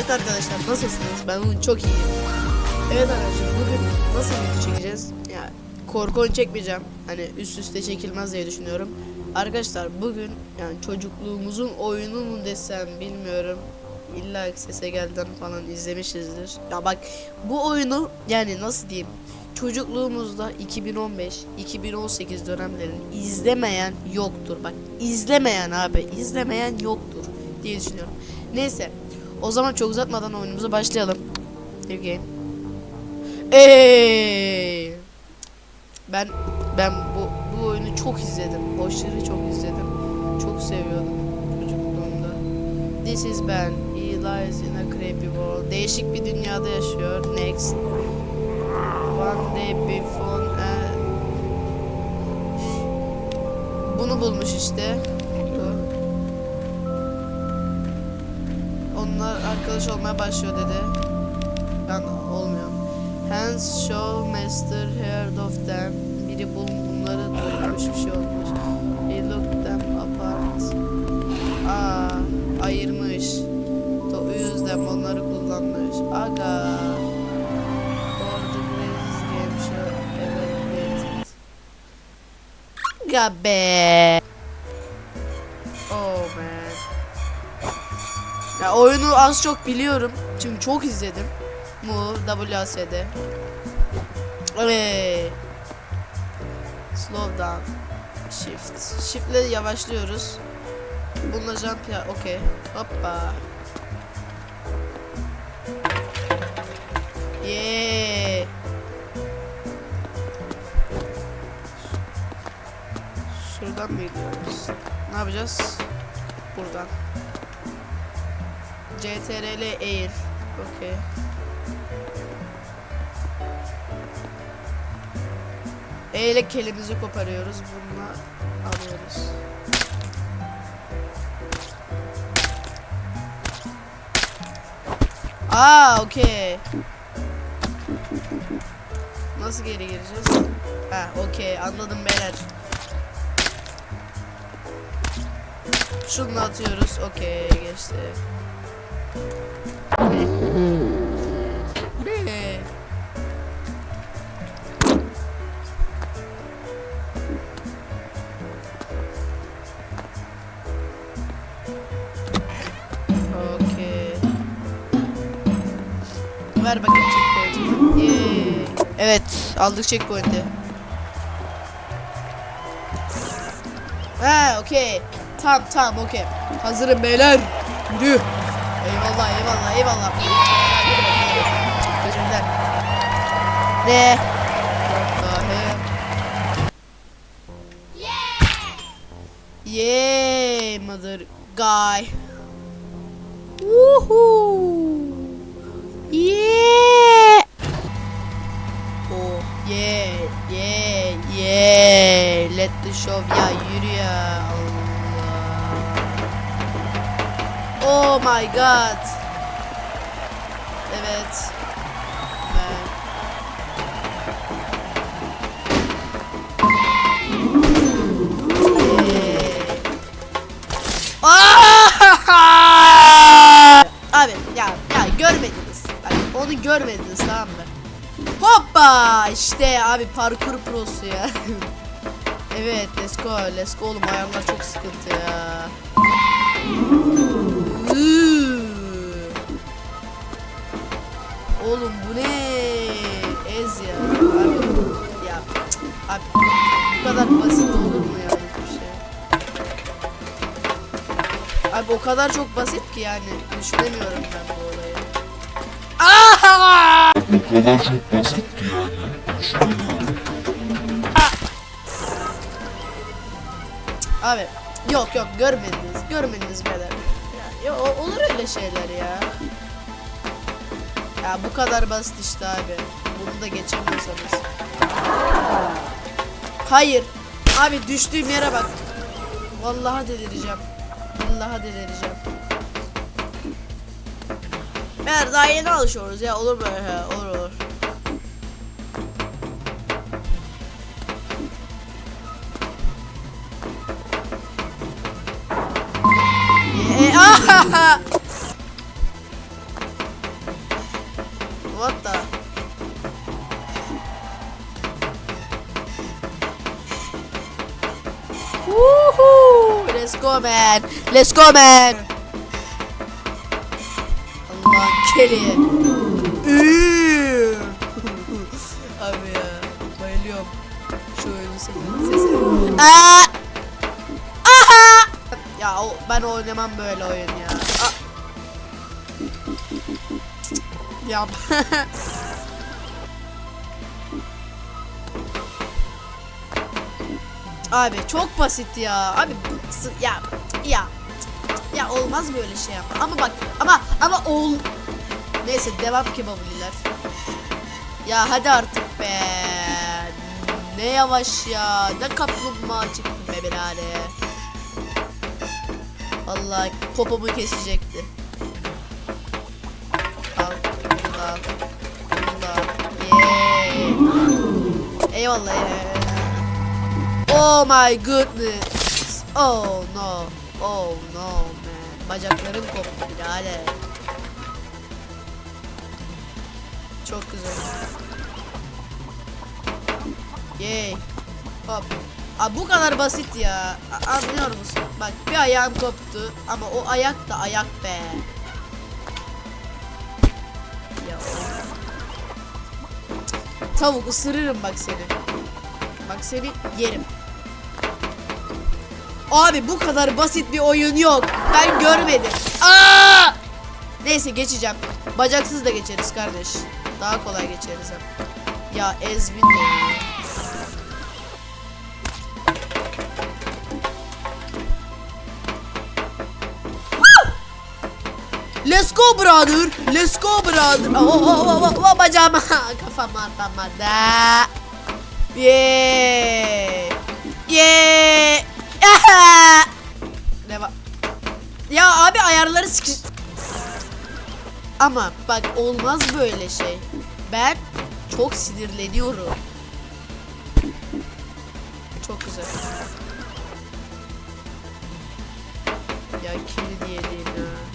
Evet arkadaşlar nasılsınız? Ben bugün çok iyiyim. Evet arkadaşlar bugün nasıl video çekeceğiz? Ya korku oyun çekmeyeceğim. Hani üst üste çekilmez diye düşünüyorum. Arkadaşlar bugün yani çocukluğumuzun oyunu mu desem bilmiyorum. İlla sese gelden falan izlemişizdir. Ya bak bu oyunu yani nasıl diyeyim? Çocukluğumuzda 2015, 2018 dönemlerini izlemeyen yoktur. Bak izlemeyen abi, izlemeyen yoktur diye düşünüyorum. Neyse. O zaman çok uzatmadan oyunumuza başlayalım. New game. Eee! Ben ben bu bu oyunu çok izledim. Aşırı çok izledim. Çok seviyordum çocukluğumda. This is Ben. He lies in a creepy world. Değişik bir dünyada yaşıyor. Next. One day before uh, Bunu bulmuş işte. Onlar arkadaş olmaya başlıyor dedi. Ben olmuyorum. Hans show master heard of them. Biri bunları duymuş bir şey olmuş. He looked them apart. Aa, ayırmış. Use them onları kullanmış. Aga. For the Ya oyunu az çok biliyorum. Çünkü çok izledim. Mu WASD. Evet. Slow down. Shift. Shift'le yavaşlıyoruz. Bununla jump ya. Okey. Hoppa. Yeah. Şuradan mı gidiyoruz? Ne yapacağız? Buradan. CTRL eğil. Okey. E ile kelimizi koparıyoruz. Bununla alıyoruz. Aa, okey. Nasıl geri gireceğiz? Ha, okey. Anladım beyler. Şunu atıyoruz. Okey, geçti. Okey. Ver bakayım checkpoint'i. Yay. Evet, aldık checkpoint'i. Ha, okey. Tamam, tamam, okey. Hazırım beyler. Yürü. Eyvallah, eyvallah, eyvallah. Teşekkürler. Ne? Yeah, mother guy. Woohoo! Yeah! Oh, yeah, yeah, yeah. Let the show ya yürü ya. Oh my god. İşte abi parkur prosu ya. evet let's go let's go oğlum ayağımlar çok sıkıntı ya. Oğlum bu ne? Ez ya. Abi, ya abi bu kadar basit olur mu ya bu şey? Abi o kadar çok basit ki yani düşünemiyorum ben bu olayı. Aha! O kadar çok basit ki yani. Abi yok yok görmediniz görmediniz beyler. Ya, ya olur öyle şeyler ya. Ya bu kadar basit işte abi. Bunu da geçemiyorsanız. Hayır. Abi düştüğüm yere bak. Vallahi delireceğim. Vallahi delireceğim. Eğer daha yeni alışıyoruz ya olur böyle olur olur. What the? Woohoo! Let's go man. Let's go man. Allah. Üü. Abi ya bayılıyorum. Şu oyunun sesi. sesi. Aa! Ben oynamam böyle oyun ya. Ya. Abi çok basit ya. Abi ya ya ya olmaz böyle şey yapma. Ama bak ama ama ol Neyse devam kebaplılar. Ya hadi artık be. Ne yavaş ya. Ne kaplumbağa çıktın be birader. Vallahi popomu kesecekti. Al. Bunu al. Bunu al. Yay. Eyvallah ya. Oh my goodness. Oh no. Oh no man. Bacaklarım koptu birader. Çok güzel. Yay. Hop. Abi bu kadar basit ya. Anlıyor musun? Bak bir ayağım koptu ama o ayak da ayak be. Ya. Tavuk ısırırım bak seni. Bak seni yerim. Abi bu kadar basit bir oyun yok. Ben görmedim. Aa! Neyse geçeceğim. Bacaksız da geçeriz kardeş. Daha kolay geçeriz hem. Ya Ezvin ya. Let's go brother. Let's go brother. Oh, oh, oh, oh, oh, bacağıma kafam atlamadı. Yeah. Yeah. Ne var? Ya abi ayarları sıkış... Ama bak olmaz böyle şey. Ben çok sinirleniyorum. Çok güzel. Ya kilidi yediğim ya.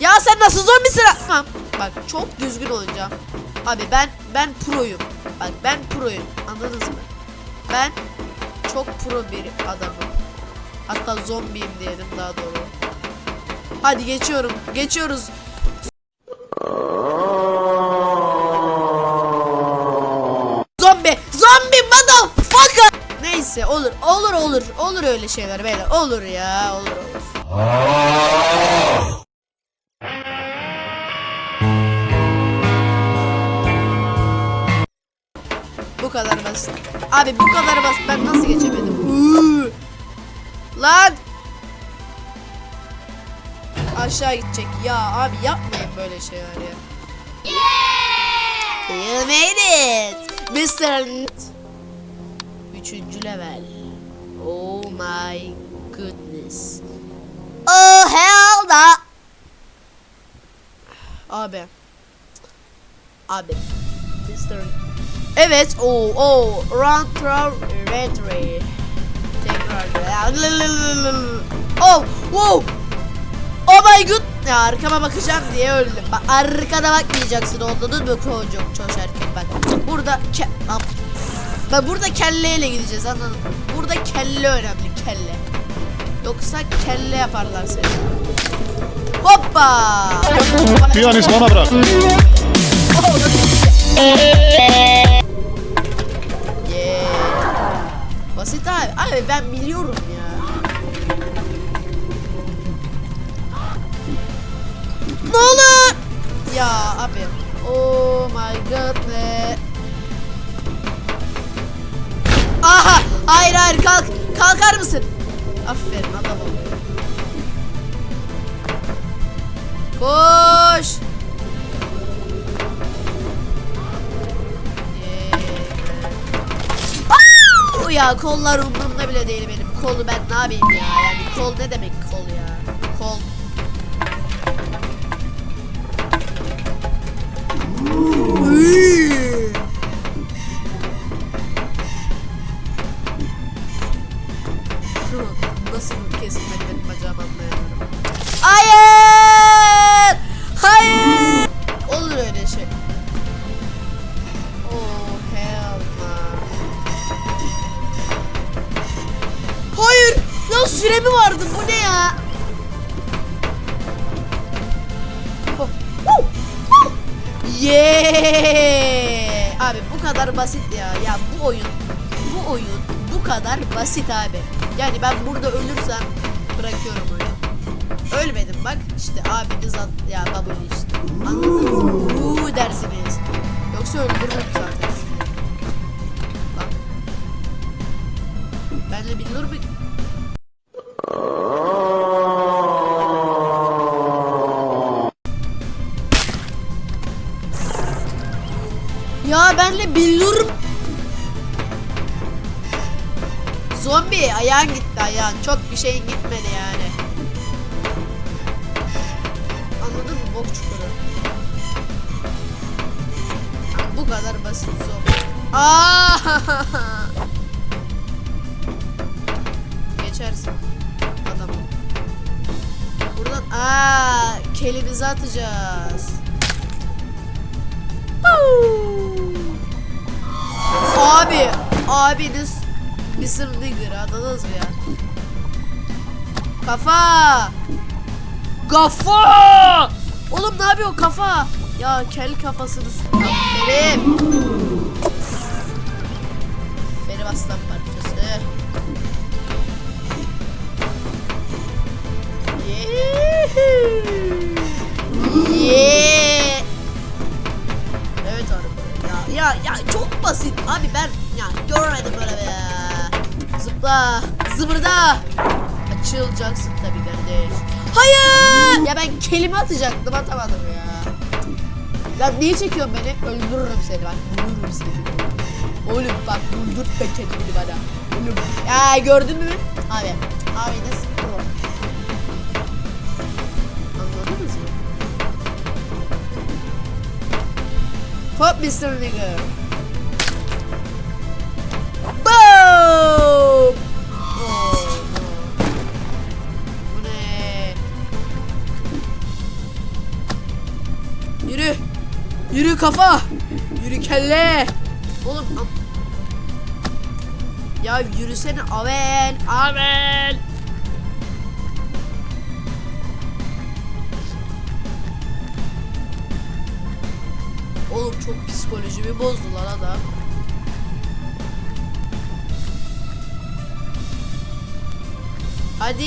Ya sen nasıl zombisin? Tamam. Bak çok düzgün olacağım. Abi ben ben proyum. Bak ben proyum. Anladınız mı? Ben çok pro bir adamım. Hatta zombiyim diyelim daha doğru. Hadi geçiyorum. Geçiyoruz. Zombi! Zombi motherfucker! Neyse olur. Olur olur. Olur öyle şeyler beyler. Olur ya. Olur olur. Lan! Aşağı gidecek. Ya abi yapmayın böyle şeyler ya. You made it. Mr. Üçüncü level. Oh my goodness. Oh hell da. Abi. Abi. Mr. Evet. Oh oh. Round throw retry. Oh. Wow. Oh my god. Ya arkama bakacağım diye öldüm. Bak arkada bakmayacaksın olduğunu mu çocuk çoşarken bak. Burada ke Bak burada kelleyle gideceğiz anladın mı? Burada kelle önemli kelle. Yoksa kelle yaparlar seni. Hoppa! Piyanist bana bırak. Yeah. Basit abi. Abi ben biliyorum ya. Ne olur? Ya abi. Oh my god ne? Aha! Hayır hayır kalk. Kalkar mısın? Aferin adamım. Koş. Ya kollar umurumda bile değil benim. Kolu ben ne yapayım ya? Yani kol ne demek kol ya? Kadar basit ya. Ya bu oyun, bu oyun bu kadar basit abi. Yani ben burada ölürsem bırakıyorum oyunu. Ölmedim bak işte abiniz at ya babuli işte. Anladınız mı? Uuu dersiniz. Yoksa öldürürüm zaten. Bak. Benle bilinir bir Ya benle billur Zombi ayağın gitti ayağın. Çok bir şeyin gitmedi yani. Anladın mı? Bok çukuru. Bu kadar basit zombi. Aa! Geçersin. Adam. Buradan aa kelimizi atacağız. Abi, abiniz Mr. Nigger anladınız mı ya? Kafa! Kafa! Oğlum ne yapıyor kafa? Ya kel kafasını s- Aferin. Benim aslan parçası. Yeah. Abi ben ya görmedim böyle be. Zıpla. Zıbırda. Açılacaksın tabii kardeş. Hayır. Ya ben kelime atacaktım atamadım ya. Ya niye çekiyorsun beni? Öldürürüm seni bak. Öldürürüm seni. Oğlum bak öldürtme kendini bana. Oğlum. Ya gördün mü? Abi. Abi nasıl? Hop Mr. Nigger. Yürü kafa. Yürü kelle. Oğlum. Ya yürüsene Avel. Avel. Oğlum çok psikolojimi bozdu lan adam. Hadi.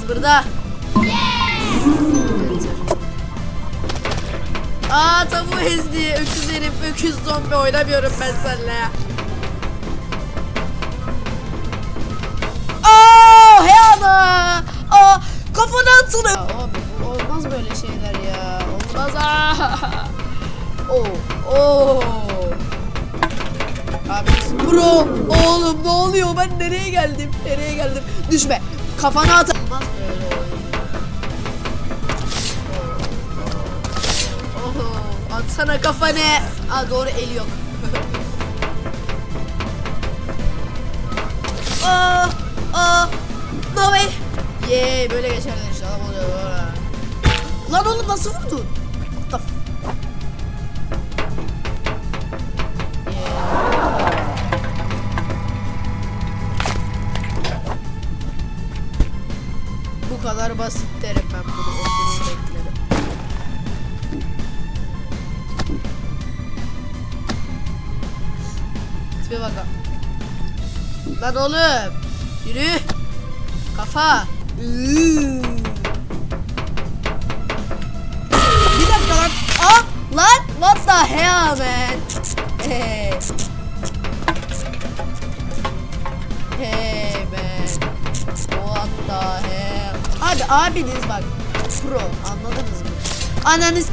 Zıbırda. Aa tavuğu ezdi. Öküz herif, öküz zombi oynamıyorum ben seninle. Aa, hey ana. Aa, kafana atılır. Abi bu olmaz böyle şeyler ya. Olmaz. Aa. Oo, oo. Abi bro, oğlum ne oluyor? Ben nereye geldim? Nereye geldim? Düşme. Kafana at. Olmaz böyle atsana kafanı. Aa doğru eli yok. Aa, aa, no way. Yee böyle geçerler inşallah oluyor. Lan oğlum nasıl vurdun? What the Yeah. Bu kadar basit Lan oğlum. Yürü. Kafa. Bir dakika lan. Aa, lan. What the hell man? Hey. Hey man. What the hell? Abi abiniz bak. Pro anladınız mı? Ananız.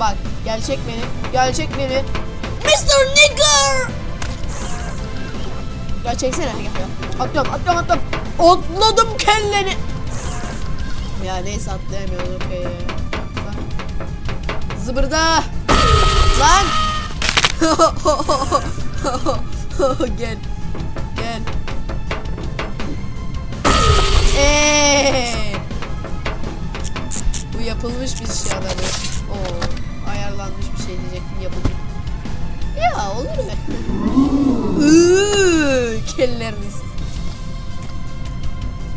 bak gerçek beni. Gerçek beni. Mr. Nigger. Ya çeksene gel. Atlıyorum atlıyorum atlıyorum. Atladım kelleni. Ya neyse atlayamıyorum okey. Zıbırda. Lan. gel. Gel. Eee. Bu yapılmış bir şey adamı. Oo, ayarlanmış bir şey diyecektim yapılmış. Ya olur mu? Kelleriniz.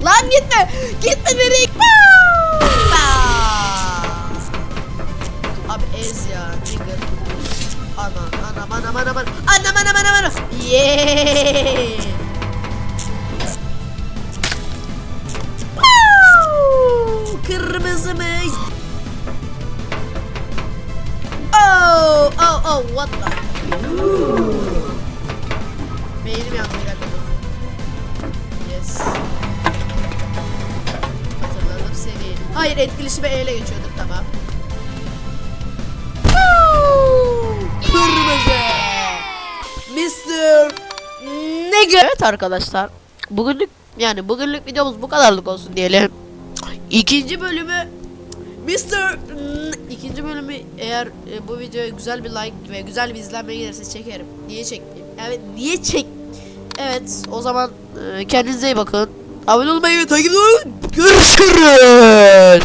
Lan gitme. Gitme nereye? Abi ez ya. Nigger. Anam anam anam anam. Anam anam anam anam. Yeah. Woo! Kırmızı mı? Oh, oh, oh, what the? Beynim yandı bir. Yes. Hatırladım seni. Hayır etkileşime E ile geçiyorduk tamam. Kırmızı. Mr. Nigga. Evet arkadaşlar. Bugünlük yani bugünlük videomuz bu kadarlık olsun diyelim. İkinci bölümü Mr. İkinci bölümü eğer e, bu videoya güzel bir like ve güzel bir izlenme gelirse çekerim. Niye çekmeyeyim? Evet niye çek? Evet o zaman e, kendinize iyi bakın. Abone olmayı ve takip edin. Görüşürüz.